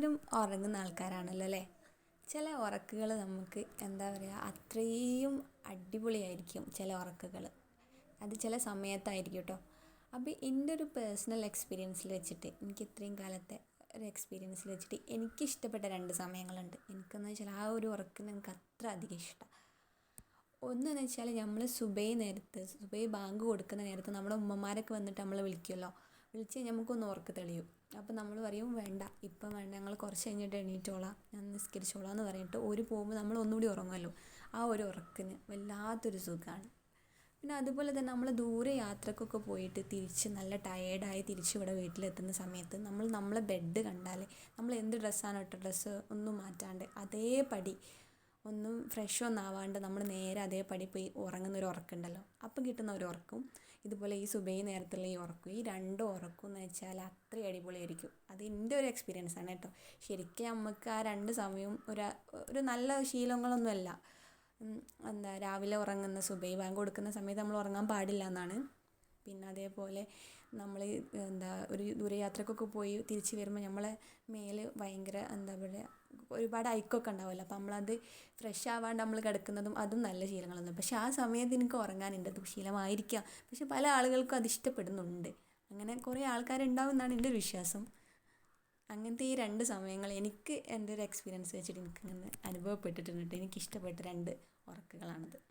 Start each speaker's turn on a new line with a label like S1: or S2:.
S1: എല്ലാവരും ഉറങ്ങുന്ന ആൾക്കാരാണല്ലോ അല്ലേ? ചില ഉറക്കുകൾ നമുക്ക് എന്താ പറയുക അത്രയും അടിപൊളിയായിരിക്കും ചില ഉറക്കുകൾ അത് ചില സമയത്തായിരിക്കും കേട്ടോ അപ്പോൾ എന്റെ ഒരു പേഴ്സണൽ എക്സ്പീരിയൻസിൽ വെച്ചിട്ട് എനിക്ക് ഇത്രയും കാലത്തെ ഒരു എക്സ്പീരിയൻസിൽ വെച്ചിട്ട് എനിക്കിഷ്ടപ്പെട്ട രണ്ട് സമയങ്ങളുണ്ട്. എനിക്കെന്ന് വെച്ചാൽ ആ ഒരു ഉറക്കം എനിക്ക് അത്ര അധികം ഇഷ്ടമാണ് ഒന്നെന്ന് വെച്ചാൽ നമ്മൾ സുബൈ നേരത്ത് സുബൈ ബാങ്ക് കൊടുക്കുന്ന നേരത്ത് നമ്മുടെ ഉമ്മമാരൊക്കെ വന്നിട്ട് നമ്മളെ വിളിക്കുമല്ലോ വിളിച്ച് കഴിഞ്ഞാൽ നമുക്കൊന്ന് ഉറക്കം തെളിയും. അപ്പം നമ്മൾ പറയും വേണ്ട ഇപ്പം വേണ്ട ഞങ്ങൾ കുറച്ച് കഴിഞ്ഞിട്ട് എണീറ്റോളാം. ഞാൻ നിസ്കരിച്ചോളാം എന്ന് പറഞ്ഞിട്ട് ഒരു പോകുമ്പോൾ നമ്മൾ ഒന്നുകൂടി ഉറങ്ങുമല്ലോ ആ ഒരു ഉറക്കിന് വല്ലാത്തൊരു സുഖമാണ് പിന്നെ അതുപോലെ തന്നെ നമ്മൾ ദൂരെ യാത്രക്കൊക്കെ പോയിട്ട് തിരിച്ച് നല്ല ടയേർഡായി തിരിച്ച് ഇവിടെ വീട്ടിലെത്തുന്ന സമയത്ത് നമ്മൾ നമ്മളെ ബെഡ് കണ്ടാൽ നമ്മൾ എന്ത് ഡ്രസ്സാണ് ഇട്ട ഡ്രസ്സ് ഒന്നും മാറ്റാണ്ട് അതേപടി ഒന്നും ഫ്രഷ് ഒന്നും ആവാണ്ട് നമ്മൾ നേരെ അതേപടി പോയി ഉറങ്ങുന്ന ഒരു ഉറക്കമുണ്ടല്ലോ അപ്പം കിട്ടുന്ന ഒരു ഉറക്കും. ഇതുപോലെ ഈ സുബൈ നേരത്തുള്ള ഈ ഉറക്കും. ഈ രണ്ട് ഉറക്കും എന്ന് വെച്ചാൽ അത്രയും അടിപൊളിയായിരിക്കും. അത് എന്റെ ഒരു എക്സ്പീരിയൻസ് ആണ് കേട്ടോ. ശരിക്കും നമുക്ക് ആ രണ്ട് സമയവും ഒരു ഒരു നല്ല ശീലങ്ങളൊന്നുമല്ല. എന്താ രാവിലെ ഉറങ്ങുന്ന സുബൈ ബാങ്ക് കൊടുക്കുന്ന സമയത്ത് നമ്മൾ ഉറങ്ങാൻ പാടില്ല എന്നാണ്. പിന്നെ അതേപോലെ നമ്മൾ എന്താ ഒരു ദൂരയാത്രക്കൊക്കെ പോയി തിരിച്ച് വരുമ്പോൾ നമ്മളെ മേൽ ഭയങ്കര എന്താ പറയുക ഒരുപാട് അഴുക്കൊക്കെ ഉണ്ടാവുമല്ലോ. അപ്പം നമ്മളത് ഫ്രഷ് ആവാണ്ട് നമ്മൾ കിടക്കുന്നതും അതും നല്ല ശീലങ്ങളൊന്നും. പക്ഷെ ആ സമയത്ത് എനിക്ക് ഉറങ്ങാനുണ്ട്. ദുശീലമായിരിക്കാം ശീലമായിരിക്കാം. പക്ഷെ പല ആളുകൾക്കും അത് ഇഷ്ടപ്പെടുന്നുണ്ട്. അങ്ങനെ കുറേ ആൾക്കാരുണ്ടാവും എന്നാണ് എന്റെ ഒരു വിശ്വാസം. അങ്ങനത്തെ ഈ രണ്ട് സമയങ്ങൾ എനിക്ക് എന്റെ ഒരു എക്സ്പീരിയൻസ് വെച്ചിട്ട് എനിക്കിങ്ങനെ അനുഭവപ്പെട്ടിട്ടുണ്ട്. എനിക്ക് ഇഷ്ടപ്പെട്ട രണ്ട് ഉറക്കങ്ങളാണിത്.